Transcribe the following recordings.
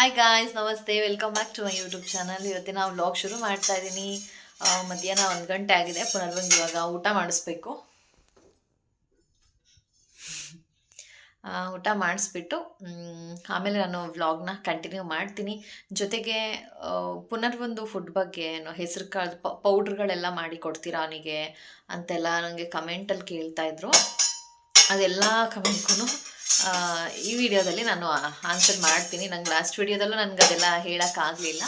Hi guys ನಮಸ್ತೆ. Welcome back to my YouTube channel ಇವತ್ತಿನ vlog ಶುರು ಮಾಡ್ತಾ ಇದ್ದೀನಿ. ಮಧ್ಯಾಹ್ನ ಒಂದು ಗಂಟೆ ಆಗಿದೆ. ಪುನರ್ವಂಗ್ ಇವಾಗ ಊಟ ಮಾಡಿಸ್ಬೇಕು. ಊಟ ಮಾಡಿಸ್ಬಿಟ್ಟು ಆಮೇಲೆ ನಾನು ವ್ಲಾಗ್ನ ಕಂಟಿನ್ಯೂ ಮಾಡ್ತೀನಿ. ಜೊತೆಗೆ ಪುನರ್ ಪುನರ್ವೊಂದು ಫುಡ್ ಬಗ್ಗೆ ಏನು ಹೆಸರು ಕಾಳು ಪೌಡ್ರ್ಗಳೆಲ್ಲ ಮಾಡಿ ಕೊಡ್ತೀರಾ ಅವನಿಗೆ ಅಂತೆಲ್ಲ ನನಗೆ ಕಮೆಂಟಲ್ಲಿ ಕೇಳ್ತಾ ಇದ್ರು. ಅದೆಲ್ಲ ಕಮೆಂಟ್ಗೂ ಈ ವಿಡಿಯೋದಲ್ಲಿ ನಾನು ಆನ್ಸರ್ ಮಾಡ್ತೀನಿ. ನಂಗೆ ಲಾಸ್ಟ್ ವಿಡಿಯೋದಲ್ಲೂ ನನಗೆ ಅದೆಲ್ಲ ಹೇಳೋಕ್ಕಾಗಲಿಲ್ಲ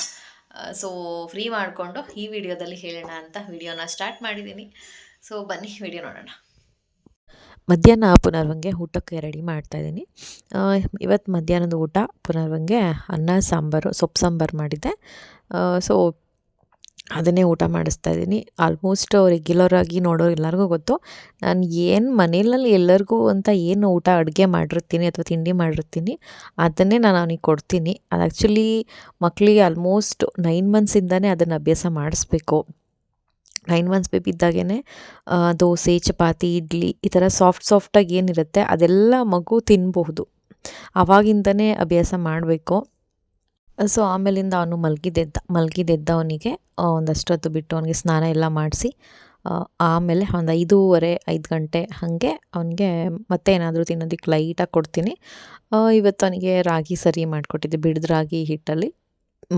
ಸೊ ಫ್ರೀ ಮಾಡಿಕೊಂಡು ಈ ವಿಡಿಯೋದಲ್ಲಿ ಹೇಳೋಣ ಅಂತ ವಿಡಿಯೋನ ಸ್ಟಾರ್ಟ್ ಮಾಡಿದ್ದೀನಿ ಸೊ ಬನ್ನಿ, ವಿಡಿಯೋ ನೋಡೋಣ. ಮಧ್ಯಾಹ್ನ ಪುನರ್ವಂಗೆ ಊಟಕ್ಕೆ ರೆಡಿ ಮಾಡ್ತಾಯಿದ್ದೀನಿ ಇವತ್ತು ಮಧ್ಯಾಹ್ನದ ಊಟ, ಪುನರ್ವಂಗೆ ಅನ್ನ, ಸಾಂಬಾರು, ಸೊಪ್ಪು ಸಾಂಬಾರು ಮಾಡಿದ್ದೆ. ಸೊ ಅದನ್ನೇ ಊಟ ಮಾಡಿಸ್ತಾ ಇದ್ದೀನಿ. ಆಲ್ಮೋಸ್ಟ್ ರೆಗ್ಯುಲರ್ ಆಗಿ ನೋಡೋರು ಎಲ್ಲರಿಗೂ ಗೊತ್ತು. ನಾನು ಏನು ಮನೆಯಲ್ಲಿ ಎಲ್ಲರಿಗೂ ಅಂತ ಏನು ಊಟ ಅಡುಗೆ ಮಾಡಿರ್ತೀನಿ ಅಥವಾ ತಿಂಡಿ ಮಾಡಿರ್ತೀನಿ, ಅದನ್ನೇ ನಾನು ಅವನಿಗೆ ಕೊಡ್ತೀನಿ. ಅದು ಆ್ಯಕ್ಚುಲಿ ಮಕ್ಕಳಿಗೆ ಆಲ್ಮೋಸ್ಟ್ ನೈನ್ ಮಂತ್ಸಿಂದನೇ ಅದನ್ನು ಅಭ್ಯಾಸ ಮಾಡಿಸ್ಬೇಕು. ನೈನ್ ಮಂತ್ಸ್ ಬೇಬಿ ಇದ್ದಾಗೇ ದೋಸೆ, ಚಪಾತಿ, ಇಡ್ಲಿ ಈ ಥರ ಸಾಫ್ಟ್ ಸಾಫ್ಟಾಗಿ ಏನಿರುತ್ತೆ ಅದೆಲ್ಲ ಮಗು ತಿನ್ನಬಹುದು ಆವಾಗಿಂದನೇ ಅಭ್ಯಾಸ ಮಾಡಬೇಕು. ಸೊ ಆಮೇಲಿಂದ ಅವನು ಮಲಗಿದ್ದೆದ್ದ ಅವನಿಗೆ ಒಂದಷ್ಟೊತ್ತು ಬಿಟ್ಟು ಅವನಿಗೆ ಸ್ನಾನ ಎಲ್ಲ ಮಾಡಿಸಿ ಆಮೇಲೆ ಒಂದು ಐದೂವರೆ, ಐದು ಗಂಟೆ ಹಾಗೆ ಅವನಿಗೆ ಮತ್ತೆ ಏನಾದರೂ ತಿನ್ನೋದಕ್ಕೆ ಲೈಟಾಗಿ ಕೊಡ್ತೀನಿ. ಇವತ್ತು ಅವನಿಗೆ ರಾಗಿ ಸರಿ ಮಾಡಿಕೊಟ್ಟಿದ್ದೆ, ಬಿಡ್ದು ರಾಗಿ ಹಿಟ್ಟಲ್ಲಿ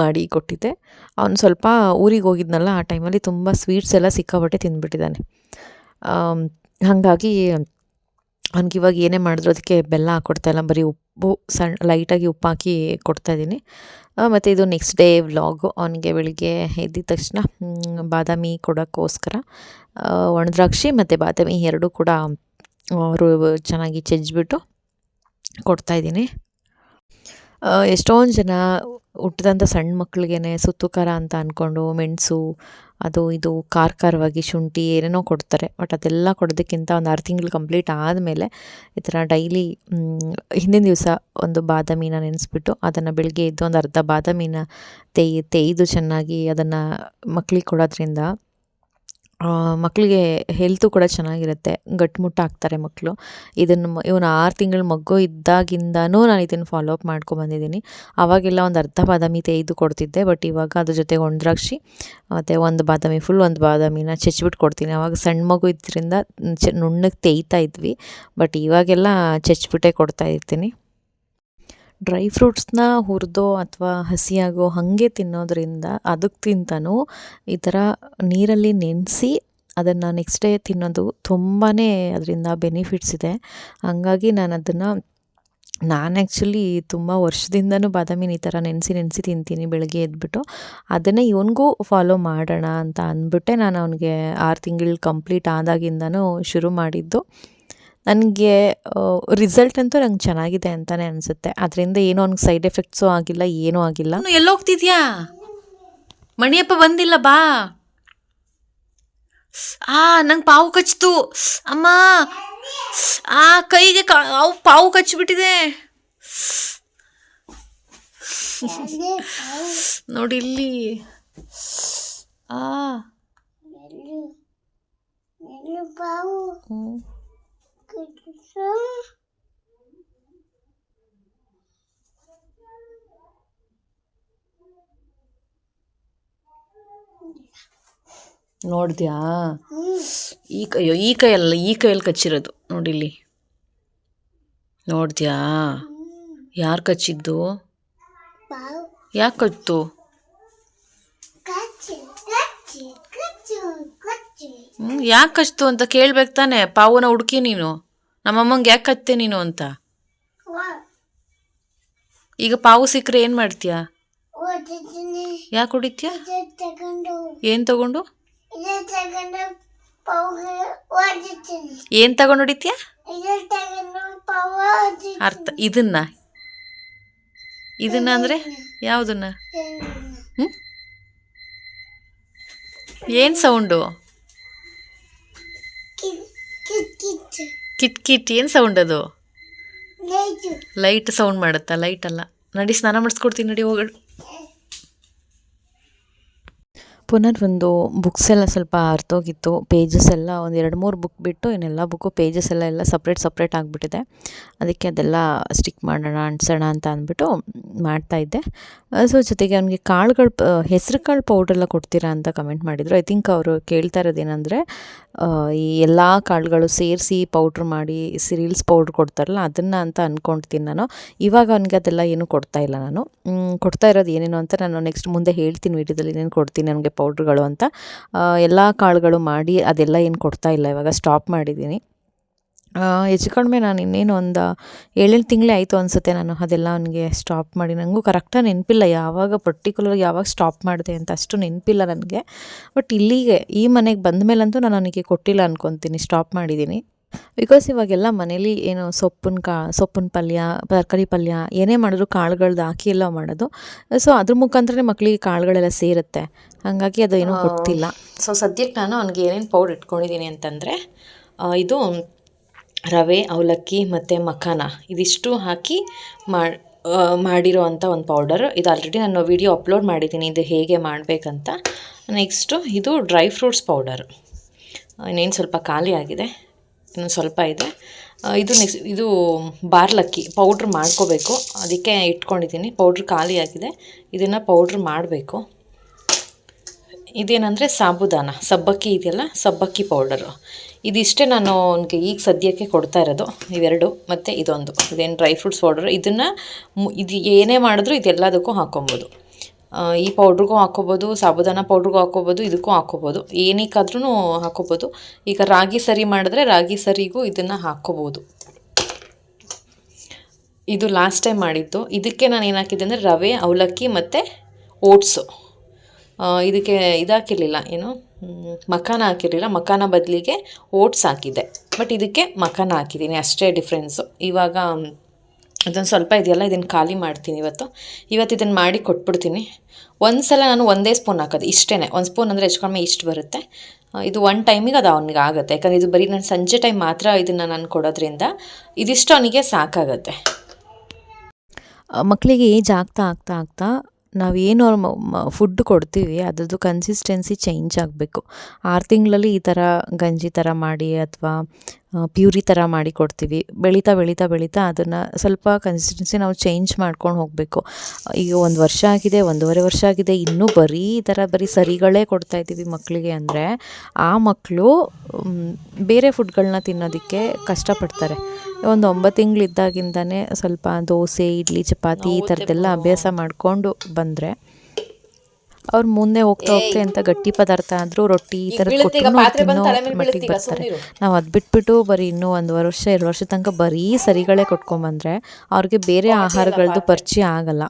ಮಾಡಿ ಕೊಟ್ಟಿದ್ದೆ. ಅವನು ಸ್ವಲ್ಪ ಊರಿಗೆ ಹೋಗಿದ್ನಲ್ಲ, ಆ ಟೈಮಲ್ಲಿ ತುಂಬ ಸ್ವೀಟ್ಸ್ ಎಲ್ಲ ಸಿಕ್ಕಾಬಟ್ಟೆ ತಿಂದ್ಬಿಟ್ಟಿದ್ದಾನೆ. ಹಾಗಾಗಿ ಅವ್ನಿಗೆ ಇವಾಗ ಏನೇ ಮಾಡಿದ್ರು ಅದಕ್ಕೆ ಬೆಲ್ಲ ಹಾಕ್ಕೊಡ್ತಾಯಿಲ್ಲ ಬರೀ ಉಪ್ಪು ಸಣ್ಣ ಲೈಟಾಗಿ ಉಪ್ಪು ಹಾಕಿ ಕೊಡ್ತಾಯಿದ್ದೀನಿ ಮತ್ತು ಇದು ನೆಕ್ಸ್ಟ್ ಡೇ ವ್ಲಾಗು ಅವನಿಗೆ ಬೆಳಿಗ್ಗೆ ಎದ್ದಿದ ತಕ್ಷಣ ಬಾದಾಮಿ ಕೊಡೋಕ್ಕೋಸ್ಕರ ಒಣದ್ರಾಕ್ಷಿ ಮತ್ತು ಬಾದಾಮಿ ಎರಡೂ ಕೂಡ ಅವರು ಚೆನ್ನಾಗಿ ಚೆಜ್ಜಿಬಿಟ್ಟು ಕೊಡ್ತಾಯಿದ್ದೀನಿ ಎಷ್ಟೊಂದು ಜನ ಹುಟ್ಟಿದಂಥ ಸಣ್ಣ ಮಕ್ಕಳಿಗೇ ಸುತ್ತು ಅಂತ ಅಂದ್ಕೊಂಡು ಮೆಣಸು ಅದು ಇದು ಖಾರ ಖಾರವಾಗಿ ಶುಂಠಿ ಏನೇನೋ ಕೊಡ್ತಾರೆ. ಬಟ್ ಅದೆಲ್ಲ ಕೊಡೋದಕ್ಕಿಂತ ಒಂದು ಆರು ತಿಂಗಳು ಕಂಪ್ಲೀಟ್ ಆದಮೇಲೆ ಈ ಥರ ಡೈಲಿ ಹಿಂದಿನ ದಿವಸ ಒಂದು ಬಾದಾಮಿನ ನೆನೆಸ್ಬಿಟ್ಟು ಅದನ್ನು ಬೆಳಗ್ಗೆ ಎದ್ದು ಒಂದು ಅರ್ಧ ಬಾದಾಮಿನ ತೇಯ್, ತೇಯ್ದು ಚೆನ್ನಾಗಿ ಅದನ್ನು ಮಕ್ಳಿಗೆ ಕೊಡೋದ್ರಿಂದ ಮಕ್ಕಳಿಗೆ ಹೆಲ್ತು ಕೂಡ ಚೆನ್ನಾಗಿರುತ್ತೆ. ಗಟ್ಟಿಮುಟ್ಟಾಗ್ತಾರೆ ಮಕ್ಕಳು ಇದನ್ನು ಇವನು ಆರು ತಿಂಗಳ ಮಗು ಇದ್ದಾಗಿಂದನೂ ನಾನು ಇದನ್ನು ಫಾಲೋ ಅಪ್ ಮಾಡ್ಕೊಂಬಂದಿದ್ದೀನಿ ಆವಾಗೆಲ್ಲ ಒಂದು ಅರ್ಧ ಬಾದಾಮಿ ತೇಯ್ದು ಕೊಡ್ತಿದ್ದೆ ಬಟ್ ಇವಾಗ ಅದ್ರ ಜೊತೆಗೆ ಒಣದ್ರಾಕ್ಷಿ ಮತ್ತು ಒಂದು ಬಾದಾಮಿ ಫುಲ್ ಒಂದು ಬಾದಾಮಿನ ಚಚ್ಬಿಟ್ಟು ಕೊಡ್ತೀನಿ. ಆವಾಗ ಸಣ್ಣ ಮಗು ಇದ್ದರಿಂದ ಚ, ನುಣ್ಣಗೆ ತೇಯ್ತಾ ಇದ್ವಿ ಬಟ್ ಇವಾಗೆಲ್ಲ ಚಚ್ಬಿಟ್ಟೇ ಕೊಡ್ತಾ ಇರ್ತೀನಿ. ಡ್ರೈ ಫ್ರೂಟ್ಸ್ನ ಹುರಿದೋ ಅಥವಾ ಹಸಿಯಾಗೋ ಹಾಗೆ ತಿನ್ನೋದ್ರಿಂದ ಅದಕ್ಕಿಂತನೂ ಈ ಥರ ನೀರಲ್ಲಿ ನೆನೆಸಿ ಅದನ್ನು ನೆಕ್ಸ್ಟ್ ಡೇ ತಿನ್ನೋದು ತುಂಬಾ ಅದರಿಂದ ಬೆನಿಫಿಟ್ಸ್ ಇದೆ. ಹಂಗಾಗಿ ನಾನು ಅದನ್ನು, ನಾನು ಆ್ಯಕ್ಚುಲಿ ತುಂಬ ವರ್ಷದಿಂದನೂ ಬಾದಾಮಿನ ಈ ಥರ ನೆನೆಸಿ ನೆನೆಸಿ ತಿಂತೀನಿ ಬೆಳಗ್ಗೆ ಎದ್ಬಿಟ್ಟು. ಅದನ್ನೇ ಇವನಿಗೂ ಫಾಲೋ ಮಾಡೋಣ ಅಂತ ಅಂದ್ಬಿಟ್ಟೆ ನಾನು ಅವನಿಗೆ ಆರು ತಿಂಗಳು ಕಂಪ್ಲೀಟ್ ಆದಾಗಿಂದನೂ ಶುರು ಮಾಡಿದ್ದು. ನನಗೆ ರಿಸಲ್ಟ್ ಅಂತೂ ನಂಗೆ ಚೆನ್ನಾಗಿದೆ ಅಂತಾನೆ ಅನಿಸುತ್ತೆ. ಅದರಿಂದ ಏನೂ ಅವ್ನಿಗೆ ಸೈಡ್ ಎಫೆಕ್ಟ್ಸು ಆಗಿಲ್ಲ ಏನೂ ಆಗಿಲ್ಲ. ಎಲ್ಲ ಎಲ್ಲೋಗ್ತಿದ್ಯಾ? ಮಣಿಯಪ್ಪ ಬಂದಿಲ್ಲ ಬಾ. ಆ ನಂಗೆ ಪಾವು ಕಚ್ಚಿತು. ಅಮ್ಮ. ಆ ಕೈಗೆ ಕಾ- ಅವು ಪಾವು ಕಚ್ಚಿಬಿಟ್ಟಿದೆ ನೋಡಿ ಇಲ್ಲಿ. ಆ. ಹ್ಮ್. ನೋಡ್ದ್ಯಾ ಈ ಕೈಯೋ ಅಯ್ಯೋ, ಈ ಕೈಯಲ್ಲ ಈ ಕೈಯಲ್ಲಿ ಕಚ್ಚಿರೋದು. ನೋಡಿಲ್ಲಿ ನೋಡ್ದ್ಯಾ? ಯಾರು ಕಚ್ಚಿದ್ದು? ಯಾಕೆ ಕಚ್ತು ಹ್ಮ್ ಯಾಕೆ ಕಚ್ತು ಅಂತ ಕೇಳ್ಬೇಕು ತಾನೆ. ಪಾವುನ ಹುಡುಕಿ ನೀನು. ನಮ್ಮಮ್ಮಂಗೆ ಯಾಕೆ ಕತ್ತೆ ನೀನು ಅಂತ? ಈಗ ಪಾವು ಸಿಕ್ಕರೆ ಏನು ಮಾಡ್ತೀಯಾ? ಯಾಕೆ ಹೊಡಿತೀಯ ಏನು ತಗೊಂಡು? ಏನು ತಗೊಂಡು ಹೊಡಿತೀಯ? ಅರ್ಥ, ಇದನ್ನ. ಇದನ್ನ ಅಂದ್ರೆ ಯಾವುದನ್ನ? ಏನು ಸೌಂಡು? ಕಿಟ್ ಕಿಟ್ ಏನು ಸೌಂಡ್ ಅದು ಲೈಟ್ ಸೌಂಡ್ ಮಾಡುತ್ತಾ? ಲೈಟ್ ಅಲ್ಲ. ನಡಿ ಸ್ನಾನ ಮಾಡಿಸ್ಕೊಡ್ತೀನಿ ನಡಿ ಹೋಗ. ಪುನರ್ ಒಂದು ಬುಕ್ಸ್ ಎಲ್ಲ ಸ್ವಲ್ಪ ಅರ್ಥೋಗಿತ್ತು ಪೇಜಸ್ ಎಲ್ಲ ಒಂದು ಎರಡು ಮೂರು ಬುಕ್ ಬಿಟ್ಟು ಇನ್ನೆಲ್ಲ ಬುಕ್ಕು ಪೇಜಸ್ ಎಲ್ಲ ಎಲ್ಲ ಸಪ್ರೇಟ್ ಸಪ್ರೇಟ್ ಆಗಿಬಿಟ್ಟಿದೆ. ಅದಕ್ಕೆ ಅದೆಲ್ಲ ಸ್ಟಿಕ್ ಮಾಡೋಣ ಅಂಟಿಸೋಣ ಅಂತ ಅಂದ್ಬಿಟ್ಟು ಮಾಡ್ತಾಯಿದ್ದೆ ಸೊ ಜೊತೆಗೆ ಅವನಿಗೆ ಕಾಳುಗಳು ಹೆಸರು ಕಾಳು ಪೌಡ್ರೆಲ್ಲ ಕೊಡ್ತೀರಾ ಅಂತ ಕಮೆಂಟ್ ಮಾಡಿದರು. ಐ ಥಿಂಕ್ ಅವರು ಕೇಳ್ತಾ ಇರೋದೇನೆಂದರೆ ಈ ಎಲ್ಲ ಕಾಳುಗಳು ಸೇರಿಸಿ ಪೌಡ್ರ್ ಮಾಡಿ ಸಿರಿಲ್ಸ್ ಪೌಡ್ರ್ ಕೊಡ್ತಾರಲ್ಲ, ಅದನ್ನು ಅಂತ ಅಂದ್ಕೊಳ್ತೀನಿ ನಾನು. ಇವಾಗ ಅವನಿಗೆ ಅದೆಲ್ಲ ಏನೂ ಕೊಡ್ತಾ ಇಲ್ಲ ನಾನು. ಕೊಡ್ತಾ ಇರೋದು ಏನೇನು ಅಂತ ನಾನು ನೆಕ್ಸ್ಟ್ ಮುಂದೆ ಹೇಳ್ತೀನಿ ವೀಡಿಯೋದಲ್ಲಿ ಏನೇನು ಕೊಡ್ತೀನಿ ನನಗೆ ಪೌಡ್ರ್ಗಳು ಅಂತ ಎಲ್ಲ ಕಾಳುಗಳು ಮಾಡಿ ಅದೆಲ್ಲ ಏನು ಕೊಡ್ತಾ ಇಲ್ಲ, ಇವಾಗ ಸ್ಟಾಪ್ ಮಾಡಿದ್ದೀನಿ. ಹೆಚ್ಚು ಕಡಿಮೆ ನಾನು ಇನ್ನೇನು ಒಂದು ಏಳೆಂಟು ತಿಂಗಳೇ ಆಯಿತು ಅನಿಸುತ್ತೆ ನಾನು ಅದೆಲ್ಲ ಅವನಿಗೆ ಸ್ಟಾಪ್ ಮಾಡಿ. ನನಗೂ ಕರೆಕ್ಟಾಗಿ ನೆನಪಿಲ್ಲ, ಯಾವಾಗ ಪರ್ಟಿಕ್ಯುಲರ್ ಯಾವಾಗ ಸ್ಟಾಪ್ ಮಾಡಿದೆ ಅಂತ ಅಷ್ಟು ನೆನಪಿಲ್ಲ ನನಗೆ. ಬಟ್ ಇಲ್ಲಿಗೆ ಈ ಮನೆಗೆ ಬಂದ ಮೇಲಂತೂ ನಾನು ಅವನಿಗೆ ಕೊಟ್ಟಿಲ್ಲ ಅನ್ಕೊತೀನಿ ಸ್ಟಾಪ್ ಮಾಡಿದ್ದೀನಿ. ಬಿಕಾಸ್ ಇವಾಗೆಲ್ಲ ಮನೇಲಿ ಏನು ಸೊಪ್ಪಿನ ಕಾ ಸೊಪ್ಪಿನ ಪಲ್ಯ ತರಕಾರಿ ಪಲ್ಯ ಏನೇ ಮಾಡಿದ್ರು ಕಾಳುಗಳ್ದು ಹಾಕಿ ಎಲ್ಲ ಮಾಡೋದು. ಸೊ ಅದ್ರ ಮುಖಾಂತರನೇ ಮಕ್ಕಳಿಗೆ ಕಾಳುಗಳೆಲ್ಲ ಸೇರುತ್ತೆ. ಹಾಗಾಗಿ ಅದು ಏನೂ ಗೊತ್ತಿಲ್ಲ. ಸೊ ಸದ್ಯಕ್ಕೆ ನಾನು ಅವ್ನಿಗೆ ಏನೇನು ಪೌಡ್ರ್ ಇಟ್ಕೊಂಡಿದ್ದೀನಿ ಅಂತಂದರೆ ಇದು ರವೆ ಅವಲಕ್ಕಿ ಮತ್ತು ಮಖಾನ ಇದಿಷ್ಟು ಹಾಕಿ ಮಾಡಿ ಮಾಡಿರೋ ಅಂಥ ಒಂದು ಪೌಡರ್ ಇದು ಆಲ್ರೆಡಿ ನಾನು ವಿಡಿಯೋ ಅಪ್ಲೋಡ್ ಮಾಡಿದ್ದೀನಿ ಇದು ಹೇಗೆ ಮಾಡಬೇಕಂತ. ನೆಕ್ಸ್ಟು ಇದು ಡ್ರೈ ಫ್ರೂಟ್ಸ್ ಪೌಡರ್ ಇನ್ನೇನು ಸ್ವಲ್ಪ ಖಾಲಿ ಆಗಿದೆ ಇನ್ನು ಸ್ವಲ್ಪ ಇದೆ. ಇದು ನೆಕ್ಸ್ಟ್ ಇದು ಬಾರ್ಲಕ್ಕಿ ಪೌಡ್ರ್ ಮಾಡ್ಕೋಬೇಕು. ಅದಕ್ಕೆ ಇಟ್ಕೊಂಡಿದ್ದೀನಿ. ಪೌಡ್ರ್ ಖಾಲಿಯಾಗಿದೆ ಇದನ್ನು ಪೌಡ್ರ್ ಮಾಡಬೇಕು. ಇದೇನಂದರೆ ಸಾಬುದಾನ ಸಬ್ಬಕ್ಕಿ ಇದೆಯಲ್ಲ ಸಬ್ಬಕ್ಕಿ ಪೌಡರು ಇದಿಷ್ಟೇ ನಾನು ಅವನಿಗೆ ಈಗ ಸದ್ಯಕ್ಕೆ ಕೊಡ್ತಾ ಇರೋದು. ಇವೆರಡು ಮತ್ತು ಇದೊಂದು. ಇದೇನು ಡ್ರೈ ಫ್ರೂಟ್ಸ್ ಪೌಡರ್ ಇದನ್ನು ಇದು ಏನೇ ಮಾಡಿದ್ರೂ ಇದೆಲ್ಲದಕ್ಕೂ ಹಾಕೊಬೋದು. ಆ, ಈ ಪೌಡ್ರಿಗೂ ಹಾಕ್ಕೋಬೋದು, ಸಾಬುದಾನ ಪೌಡ್ರಿಗೂ ಹಾಕ್ಕೋಬೋದು, ಇದಕ್ಕೂ ಹಾಕ್ಕೋಬೋದು. ಏನಕ್ಕಾದ್ರೂ ಹಾಕ್ಕೋಬೋದು. ಈಗ ರಾಗಿ ಸರಿ ಮಾಡಿದ್ರೆ ರಾಗಿ ಸರಿಗೂ ಇದನ್ನು ಹಾಕ್ಕೋಬೋದು. ಇದು ಲಾಸ್ಟ್ ಟೈಮ್ ಮಾಡಿದ್ದು. ಇದಕ್ಕೆ ನಾನು ಏನು ಹಾಕಿದ್ದೆ ಅಂದರೆ ರವೆ, ಅವಲಕ್ಕಿ ಮತ್ತು ಓಟ್ಸು. ಇದಕ್ಕೆ ಇದಾಕಿರಲಿಲ್ಲ, ಏನು? ಮಖಾನ ಹಾಕಿರಲಿಲ್ಲ. ಮಖಾನ ಬದಲಿಗೆ ಓಟ್ಸ್ ಹಾಕಿದ್ದೆ. ಬಟ್ ಇದಕ್ಕೆ ಮಖಾನ ಹಾಕಿದ್ದೀನಿ, ಅಷ್ಟೇ ಡಿಫ್ರೆನ್ಸು ಇವಾಗ ಅದೊಂದು ಸ್ವಲ್ಪ ಇದೆಯಲ್ಲ, ಇದನ್ನು ಖಾಲಿ ಮಾಡ್ತೀನಿ ಇವತ್ತು. ಇವತ್ತು ಇದನ್ನು ಮಾಡಿ ಕೊಟ್ಬಿಡ್ತೀನಿ. ಒಂದು ಸಲ ನಾನು ಒಂದೇ ಸ್ಪೂನ್ ಹಾಕೋದು ಇಷ್ಟೇ ಒಂದು ಸ್ಪೂನ್ ಅಂದರೆ ಹೆಚ್ಚು ಕಡಿಮೆ ಇಷ್ಟು ಬರುತ್ತೆ. ಇದು ಒನ್ ಟೈಮಿಗೆ ಅದು ಅವನಿಗೆ ಆಗುತ್ತೆ. ಯಾಕಂದರೆ ಇದು ಬರೀ ನಾನು ಸಂಜೆ ಟೈಮ್ ಮಾತ್ರ ಇದನ್ನು ನಾನು ಕೊಡೋದ್ರಿಂದ ಇದಿಷ್ಟು ಅವನಿಗೆ ಸಾಕಾಗತ್ತೆ. ಮಕ್ಕಳಿಗೆ ಏಜ್ ಆಗ್ತಾ ಆಗ್ತಾ ಆಗ್ತಾ ನಾವೇನು ಫುಡ್ ಕೊಡ್ತೀವಿ, ಅದರದ್ದು ಕನ್ಸಿಸ್ಟೆನ್ಸಿ ಚೇಂಜ್ ಆಗಬೇಕು. ಆರು ತಿಂಗಳಲ್ಲಿ ಈ ಥರ ಗಂಜಿ ಥರ ಮಾಡಿ ಅಥವಾ ಪ್ಯೂರಿ ಥರ ಮಾಡಿ ಕೊಡ್ತೀವಿ. ಬೆಳೀತಾ ಬೆಳೀತಾ ಬೆಳೀತಾ ಅದನ್ನು ಸ್ವಲ್ಪ ಕನ್ಸಿಸ್ಟೆನ್ಸಿ ನಾವು ಚೇಂಜ್ ಮಾಡ್ಕೊಂಡು ಹೋಗಬೇಕು. ಈಗ ಒಂದು ವರ್ಷ ಆಗಿದೆ, ಒಂದೂವರೆ ವರ್ಷ ಆಗಿದೆ, ಇನ್ನೂ ಬರೀ ಈ ಥರ ಬರೀ ಸರಿಗಳೇ ಕೊಡ್ತಾ ಇದ್ದೀವಿ ಮಕ್ಕಳಿಗೆ ಅಂದರೆ, ಆ ಮಕ್ಕಳು ಬೇರೆ ಫುಡ್ಗಳನ್ನ ತಿನ್ನೋದಕ್ಕೆ ಕಷ್ಟಪಡ್ತಾರೆ. ಒಂದು ಒಂಬತ್ತು ತಿಂಗಳಿದ್ದಾಗಿಂದನೇ ಸ್ವಲ್ಪ ದೋಸೆ ಇಡ್ಲಿ ಚಪಾತಿ ಈ ಥರದ್ದೆಲ್ಲ ಅಭ್ಯಾಸ ಮಾಡಿಕೊಂಡು ಬಂದರೆ ಅವ್ರು ಮುಂದೆ ಹೋಗ್ತಾ ಹೋಗ್ತಾ ಎಂಥ ಗಟ್ಟಿ ಪದಾರ್ಥ ಆದರೂ ರೊಟ್ಟಿ ಈ ಥರ ಕೊಟ್ಟು ಮಟ್ಟಿಗೆ ಬರ್ತಾರೆ. ನಾವು ಅದು ಬಿಟ್ಬಿಟ್ಟು ಬರೀ ಇನ್ನೂ ಒಂದು ವರ್ಷ ಎರಡು ವರ್ಷ ತನಕ ಬರೀ ಸರಿಗಳೇ ಕೊಟ್ಕೊಂಬಂದರೆ ಅವ್ರಿಗೆ ಬೇರೆ ಆಹಾರಗಳದ್ದು ಪರಿಚಯ ಆಗಲ್ಲ.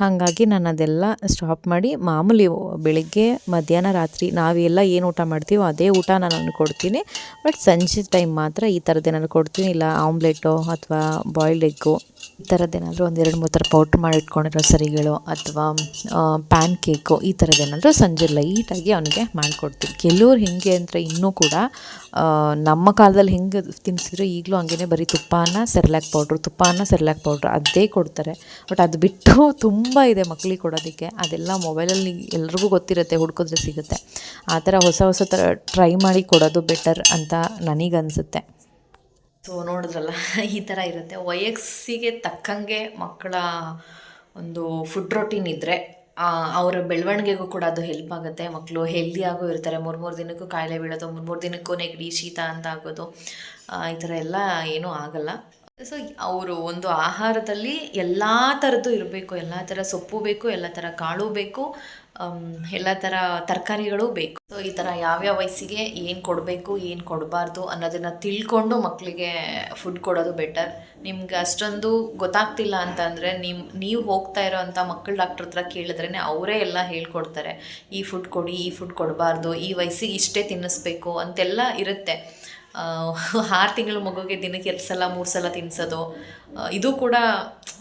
ಹಾಗಾಗಿ ನಾನು ಅದೆಲ್ಲ ಸ್ಟಾಪ್ ಮಾಡಿ ಮಾಮೂಲಿ ಬೆಳಿಗ್ಗೆ, ಮಧ್ಯಾಹ್ನ, ರಾತ್ರಿ ನಾವೆಲ್ಲ ಏನು ಊಟ ಮಾಡ್ತೀವೋ ಅದೇ ಊಟ ನಾನು ಕೊಡ್ತೀನಿ. ಬಟ್ ಸಂಜೆ ಟೈಮ್ ಮಾತ್ರ ಈ ಥರದ್ದೇನಾದ್ರು ಕೊಡ್ತೀನಿ. ಇಲ್ಲ ಆಮ್ಲೆಟೋ ಅಥವಾ ಬಾಯ್ಲ್ಡ್ ಎಗ್ಗು ಈ ಥರದ್ದೇನಾದರೂ ಎರಡು ಮೂರು ಥರ ಪೌಡ್ರ್ ಮಾಡಿಟ್ಕೊಂಡಿರೋ ಸರಿಗಳು ಅಥವಾ ಪ್ಯಾನ್ ಕೇಕು ಈ ಥರದ್ದೇನಾದರೂ ಸಂಜೆ ಲೈಟಾಗಿ ಅವನಿಗೆ ಮಾಡಿಕೊಡ್ತೀವಿ. ಕೆಲವ್ರು ಹೇಗೆ ಅಂದರೆ ಇನ್ನೂ ಕೂಡ ನಮ್ಮ ಕಾಲದಲ್ಲಿ ಹೆಂಗೆ ತಿನ್ನಿಸಿದ್ರು ಈಗಲೂ ಹಂಗೇ ಬರೀ ತುಪ್ಪನ ಸೆರ್ಲ್ಯಾಕ್ ಪೌಡ್ರು, ತುಪ್ಪನ ಸೆರ್ಲ್ಯಾಕ್ ಪೌಡ್ರ್ ಅದೇ ಕೊಡ್ತಾರೆ. ಬಟ್ ಅದು ಬಿಟ್ಟು ತುಂಬ ಇದೆ ಮಕ್ಕಳಿಗೆ ಕೊಡೋದಕ್ಕೆ. ಅದೆಲ್ಲ ಮೊಬೈಲಲ್ಲಿ ಎಲ್ರಿಗೂ ಗೊತ್ತಿರುತ್ತೆ, ಹುಡ್ಕಿದ್ರೆ ಸಿಗುತ್ತೆ. ಆ ಥರ ಹೊಸ ಹೊಸ ಥರ ಟ್ರೈ ಮಾಡಿ ಕೊಡೋದು ಬೆಟರ್ ಅಂತ ನನಗನ್ಸುತ್ತೆ. ಸೊ ನೋಡಿದ್ರಲ್ಲ, ಈ ಥರ ಇರುತ್ತೆ. ವಯಸ್ಸಿಗೆ ತಕ್ಕಂಗೆ ಮಕ್ಕಳ ಒಂದು ಫುಡ್ ರೊಟೀನ್ ಇದ್ದರೆ ಅವರ ಬೆಳವಣಿಗೆಗೂ ಕೂಡ ಅದು ಹೆಲ್ಪ್ ಆಗುತ್ತೆ. ಮಕ್ಕಳು ಹೆಲ್ದಿಯಾಗೂ ಇರ್ತಾರೆ. ಮೂರು ಮೂರು ದಿನಕ್ಕೂ ಕಾಯಿಲೆ ಬೀಳೋದು, ಮೂರು ಮೂರು ದಿನಕ್ಕೂ ನೆಗಡಿ, ಶೀತ ಅಂತ ಆಗೋದು ಈ ಥರ ಎಲ್ಲ ಏನೂ ಆಗಲ್ಲ. ಸೊ ಅವರು ಒಂದು ಆಹಾರದಲ್ಲಿ ಎಲ್ಲ ಥರದ್ದು ಇರಬೇಕು. ಎಲ್ಲ ಥರ ಸೊಪ್ಪು ಬೇಕು, ಎಲ್ಲ ಥರ ಕಾಳು ಬೇಕು. ಎಲ್ಲ ಥರ ತರಕಾರಿಗಳು ಬೇಕು. ಸೊ ಈ ಥರ ಯಾವ್ಯಾವ ವಯಸ್ಸಿಗೆ ಏನು ಕೊಡಬೇಕು, ಏನು ಕೊಡಬಾರ್ದು ಅನ್ನೋದನ್ನು ತಿಳ್ಕೊಂಡು ಮಕ್ಕಳಿಗೆ ಫುಡ್ ಕೊಡೋದು ಬೆಟರ್ ನಿಮ್ಗೆ ಅಷ್ಟೊಂದು ಗೊತ್ತಾಗ್ತಿಲ್ಲ ಅಂತಂದರೆ ನಿಮ್ಮ ನೀವು ಹೋಗ್ತಾ ಇರೋ ಅಂಥ ಮಕ್ಕಳ ಡಾಕ್ಟ್ರ್ ಹತ್ರ ಕೇಳಿದ್ರೇ ಅವರೇ ಎಲ್ಲ ಹೇಳ್ಕೊಡ್ತಾರೆ. ಈ ಫುಡ್ ಕೊಡಿ, ಈ ಫುಡ್ ಕೊಡಬಾರ್ದು, ಈ ವಯಸ್ಸಿಗೆ ಇಷ್ಟೇ ತಿನ್ನಿಸ್ಬೇಕು ಅಂತೆಲ್ಲ ಇರುತ್ತೆ. ಆರು ತಿಂಗಳು ಮಗುಗೆ ದಿನಕ್ಕೆ ಎರಡು ಸಲ, ಮೂರು ಸಲ ತಿನ್ನಿಸೋದು ಇದು ಕೂಡ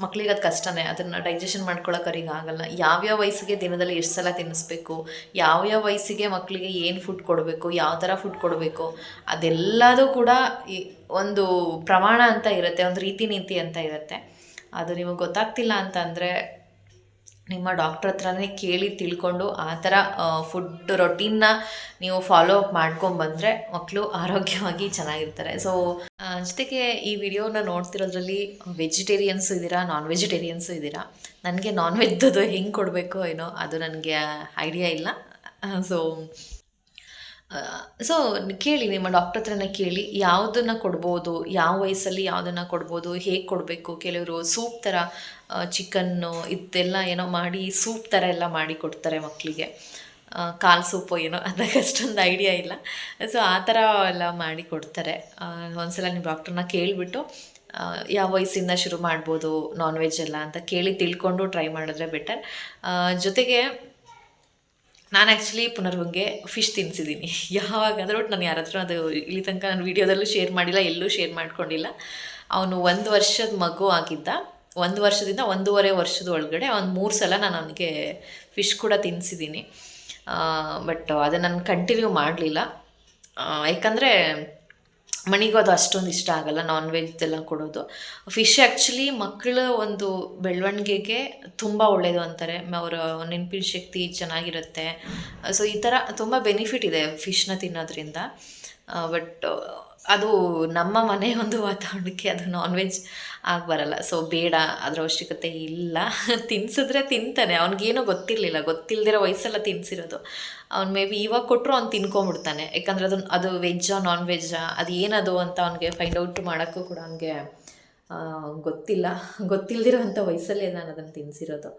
ಮಕ್ಳಿಗೆ ಅದು ಕಷ್ಟನೇ. ಅದನ್ನು ಡೈಜೆಷನ್ ಮಾಡ್ಕೊಳ್ಳೋಕೆ ಅವ್ರಿಗೆ ಆಗಲ್ಲ. ಯಾವ್ಯಾವ ವಯಸ್ಸಿಗೆ ದಿನದಲ್ಲಿ ಎಷ್ಟು ಸಲ ತಿನ್ನಿಸ್ಬೇಕು ಯಾವ್ಯಾವ ವಯಸ್ಸಿಗೆ ಮಕ್ಕಳಿಗೆ ಏನು ಫುಡ್ ಕೊಡಬೇಕು? ಯಾವ ಥರ ಫುಡ್ ಕೊಡಬೇಕು? ಅದೆಲ್ಲದೂ ಕೂಡ ಒಂದು ಪ್ರಮಾಣ ಅಂತ ಇರುತ್ತೆ. ಒಂದು ರೀತಿ ನೀತಿ ಅಂತ ಇರುತ್ತೆ. ಅದು ನಿಮಗೆ ಗೊತ್ತಾಗ್ತಿಲ್ಲ ಅಂತ ಅಂದರೆ ನಿಮ್ಮ ಡಾಕ್ಟ್ರ್ ಹತ್ರನೇ ಕೇಳಿ ತಿಳ್ಕೊಂಡು ಆ ಥರ ಫುಡ್ ರೊಟೀನ್ನ ನೀವು ಫಾಲೋ ಅಪ್ ಮಾಡ್ಕೊಂಬಂದರೆ ಮಕ್ಕಳು ಆರೋಗ್ಯವಾಗಿ ಚೆನ್ನಾಗಿರ್ತಾರೆ. ಸೊ ಜೊತೆಗೆ ಈ ವಿಡಿಯೋನ ನೋಡ್ತಿರೋದ್ರಲ್ಲಿ ವೆಜಿಟೇರಿಯನ್ಸು ಇದ್ದೀರಾ ನಾನ್ ವೆಜಿಟೇರಿಯನ್ಸು ಇದ್ದೀರಾ ನನಗೆ ನಾನ್ ವೆಜ್ದು ಹೆಂಗೆ ಕೊಡಬೇಕು ಏನೋ ಅದು ನನಗೆ ಐಡಿಯಾ ಇಲ್ಲ. ಸೊ ಸೊ ಕೇಳಿ ನಿಮ್ಮ ಡಾಕ್ಟರ್ ಹತ್ರನೇ ಕೇಳಿ, ಯಾವುದನ್ನು ಕೊಡ್ಬೋದು, ಯಾವ ವಯಸ್ಸಲ್ಲಿ ಯಾವುದನ್ನು ಕೊಡ್ಬೋದು, ಹೇಗೆ ಕೊಡಬೇಕು? ಕೆಲವರು ಸೂಪ್ ಥರ ಚಿಕನ್ನು ಇದೆಲ್ಲ ಏನೋ ಮಾಡಿ ಸೂಪ್ ಥರ ಎಲ್ಲ ಮಾಡಿ ಕೊಡ್ತಾರೆ ಮಕ್ಕಳಿಗೆ ಕಾಲು ಸೂಪು ಏನೋ ಅದಕ್ಕೆ ಅಷ್ಟೊಂದು ಐಡಿಯಾ ಇಲ್ಲ. ಸೊ ಆ ಥರ ಎಲ್ಲ ಮಾಡಿ ಕೊಡ್ತಾರೆ. ಒಂದ್ಸಲ ನಿಮ್ಮ ಡಾಕ್ಟ್ರನ್ನ ಕೇಳಿಬಿಟ್ಟು ಯಾವ ವಯಸ್ಸಿಂದ ಶುರು ಮಾಡ್ಬೋದು ನಾನ್ ವೆಜ್ ಎಲ್ಲ ಅಂತ ಕೇಳಿ ತಿಳ್ಕೊಂಡು ಟ್ರೈ ಮಾಡಿದ್ರೆ ಬೆಟರ್ ಜೊತೆಗೆ ನಾನು ಆ್ಯಕ್ಚುಲಿ ಪುನರ್ವಂಗೆ ಫಿಶ್ ತಿನ್ನಿಸಿದ್ದೀನಿ ಒಟ್ಟು ನಾನು ಯಾರ ಹತ್ರ ಅದು ಇಲ್ಲಿ ತನಕ ನಾನು ವೀಡಿಯೋದಲ್ಲೂ ಶೇರ್ ಮಾಡಿಲ್ಲ, ಎಲ್ಲೂ ಶೇರ್ ಮಾಡ್ಕೊಂಡಿಲ್ಲ. ಅವನು ಒಂದು ವರ್ಷದ ಮಗು ಆಗಿದ್ದ. ಒಂದು ವರ್ಷದಿಂದ ಒಂದೂವರೆ ವರ್ಷದ ಒಳಗಡೆ ಒಂದು ಮೂರು ಸಲ ನಾನು ಅವನಿಗೆ ಫಿಶ್ ಕೂಡ ತಿನ್ಸಿದ್ದೀನಿ ಬಟ್ ಅದನ್ನು ನಾನು ಕಂಟಿನ್ಯೂ ಮಾಡಲಿಲ್ಲ. ಯಾಕಂದರೆ ಮಣಿಗೂ ಅದು ಅಷ್ಟೊಂದು ಇಷ್ಟ ಆಗಲ್ಲ ನಾನ್ ವೆಜ್ ಎಲ್ಲ ಕೊಡೋದು. ಫಿಶ್ ಆ್ಯಕ್ಚುಲಿ ಮಕ್ಕಳ ಒಂದು ಬೆಳವಣಿಗೆಗೆ ತುಂಬ ಒಳ್ಳೆಯದು ಅಂತಾರೆ. ಅವರ ನೆನಪಿನ ಶಕ್ತಿ ಚೆನ್ನಾಗಿರುತ್ತೆ. ಸೊ ಈ ಥರ ತುಂಬ ಬೆನಿಫಿಟ್ ಇದೆ ಫಿಶ್ನ ತಿನ್ನೋದ್ರಿಂದ. ಬಟ್ ಅದು ನಮ್ಮ ಮನೆ ಒಂದು ವಾತಾವರಣಕ್ಕೆ ಅದು ನಾನ್ ವೆಜ್ ಆಗಿ ಬರಲ್ಲ. ಸೊ ಬೇಡ, ಅದರ ಅವಶ್ಯಕತೆ ಇಲ್ಲ. ತಿನ್ಸಿದ್ರೆ ತಿಂತಾನೆ. ಅವ್ನಿಗೇನೋ ಗೊತ್ತಿರಲಿಲ್ಲ. ಗೊತ್ತಿಲ್ಲದಿರೋ ವಯಸ್ಸೆಲ್ಲ ತಿನ್ಸಿರೋದು. ಅವ್ನು ಮೇ ಬಿ ಇವಾಗ ಕೊಟ್ಟರು ಅವ್ನು ತಿನ್ಕೊಂಬಿಡ್ತಾನೆ. ಯಾಕಂದರೆ ಅದು ಅದು ವೆಜ್ಜಾ ನಾನ್ ವೆಜ್ಜಾ ಅದು ಏನದು ಅಂತ ಅವ್ನಿಗೆ ಫೈಂಡ್ ಔಟ್ ಮಾಡೋಕ್ಕೂ ಕೂಡ ಅವ್ನಿಗೆ ಗೊತ್ತಿಲ್ಲ. ಗೊತ್ತಿಲ್ಲದಿರೋ ಅಂಥ ವಯಸ್ಸಲ್ಲೇ ನಾನು ಅದನ್ನು ತಿನ್ಸಿರೋದು.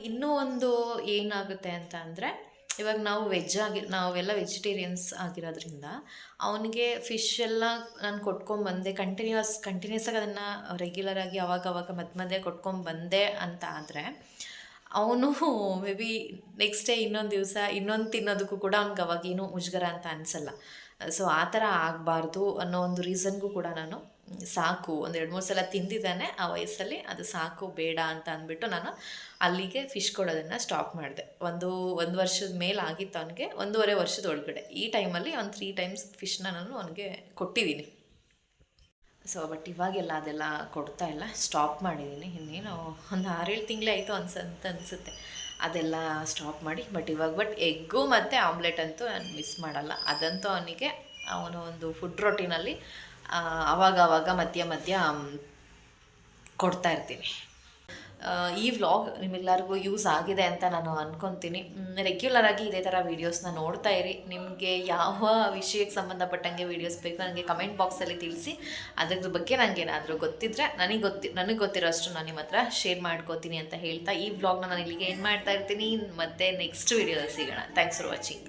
ಇನ್ನೂ ಒಂದು ಏನಾಗುತ್ತೆ ಅಂತ ಅಂದರೆ ಇವಾಗ ನಾವು ವೆಜ್ ಆಗಿ, ನಾವೆಲ್ಲ ವೆಜಿಟೇರಿಯನ್ಸ್ ಆಗಿರೋದ್ರಿಂದ ಅವನಿಗೆ ಫಿಶ್ ಎಲ್ಲ ನಾನು ಕೊಟ್ಕೊಂಬಂದೆ ಕಂಟಿನ್ಯೂಸ್ ಕಂಟಿನ್ಯೂಸ್ ಆಗಿ ಅದನ್ನು ರೆಗ್ಯುಲರ್ ಆಗಿ ಅವಾಗ ಅವಾಗ ಮಧ್ಯ ಮಧ್ಯೆ ಕೊಟ್ಕೊಂಬಂದೆ ಅಂತ ಆದರೆ ಅವನು ಮೇ ಬಿ ನೆಕ್ಸ್ಟ್ ಡೇ ಇನ್ನೊಂದು ದಿವಸ ಇನ್ನೊಂದು ತಿನ್ನೋದಕ್ಕೂ ಕೂಡ ಅವ್ನಿಗೆ ಅವಾಗ ಏನೂ ಮುಜುಗರ ಅಂತ ಅನಿಸಲ್ಲ. ಸೊ ಆ ಥರ ಆಗಬಾರ್ದು ಅನ್ನೋ ಒಂದು ರೀಸನ್ಗೂ ಕೂಡ ನಾನು ಸಾಕು, ಒಂದು ಎರಡು ಮೂರು ಸಲ ತಿಂದಿದ್ದಾನೆ, ಆ ವಯಸ್ಸಲ್ಲಿ ಅದು ಸಾಕು, ಬೇಡ ಅಂತ ಅಂದ್ಬಿಟ್ಟು ನಾನು ಅಲ್ಲಿಗೆ ಫಿಶ್ ಕೊಡೋದನ್ನು ಸ್ಟಾಪ್ ಮಾಡಿದೆ. ಒಂದು ಒಂದು ವರ್ಷದ ಮೇಲೆ ಆಗಿತ್ತು ಅವನಿಗೆ, ಒಂದೂವರೆ ವರ್ಷದ ಒಳಗಡೆ. ಈ ಟೈಮಲ್ಲಿ ಒಂದು ತ್ರೀ ಟೈಮ್ಸ್ ಫಿಶ್ನ ನಾನು ಅವನಿಗೆ ಕೊಟ್ಟಿದ್ದೀನಿ. ಸೊ ಬಟ್ ಇವಾಗೆಲ್ಲ ಅದೆಲ್ಲ ಕೊಡ್ತಾ ಇಲ್ಲ. ಸ್ಟಾಪ್ ಮಾಡಿದ್ದೀನಿ ಇನ್ನೇನು ಒಂದು ಆರೇಳು ತಿಂಗಳೇ ಆಯಿತು ಅನ್ಸ, ಅಂತ ಅನಿಸುತ್ತೆ. ಅದೆಲ್ಲ ಸ್ಟಾಪ್ ಮಾಡಿ ಬಟ್ ಇವಾಗ ಬಟ್ ಎಗ್ಗು ಮತ್ತು ಆಮ್ಲೆಟ್ ಅಂತೂ ನಾನು ಮಿಸ್ ಮಾಡಲ್ಲ. ಅದಂತೂ ಅವನಿಗೆ, ಅವನು ಒಂದು ಫುಡ್ ರೊಟೀನಲ್ಲಿ ಅವಾಗ ಆವಾಗ ಮಧ್ಯ ಮಧ್ಯ ಕೊಡ್ತಾ ಇರ್ತೀನಿ. ಈ ವ್ಲಾಗ್ ನಿಮ್ಮೆಲ್ಲರಿಗೂ ಯೂಸ್ ಆಗಿದೆ ಅಂತ ನಾನು ಅಂದ್ಕೊತೀನಿ ರೆಗ್ಯುಲರ್ ಆಗಿ ಇದೇ ಥರ ವೀಡಿಯೋಸ್ನ ನೋಡ್ತಾ ಇರಿ. ನಿಮಗೆ ಯಾವ ವಿಷಯಕ್ಕೆ ಸಂಬಂಧಪಟ್ಟಂಗೆ ವೀಡಿಯೋಸ್ ಬೇಕು ನನಗೆ ಕಮೆಂಟ್ ಬಾಕ್ಸಲ್ಲಿ ತಿಳಿಸಿ. ಅದ್ರ ಬಗ್ಗೆ ನನಗೆ ಏನಾದರೂ ಗೊತ್ತಿದ್ರೆ ನನಗೆ ಗೊತ್ತಿ, ನನಗೆ ಗೊತ್ತಿರೋ ಅಷ್ಟು ನಾನು ನಿಮ್ಮ ಹತ್ರ ಶೇರ್ ಮಾಡ್ಕೋತೀನಿ ಅಂತ ಹೇಳ್ತಾ ಈ ವ್ಲಾಗ್ನ ನಾನು ಇಲ್ಲಿಗೆ ಏನು ಮಾಡ್ತಾ ಇರ್ತೀನಿ. ಮತ್ತೆ ನೆಕ್ಸ್ಟ್ ವೀಡಿಯೋದಲ್ಲಿ ಸಿಗೋಣ. Thanks for watching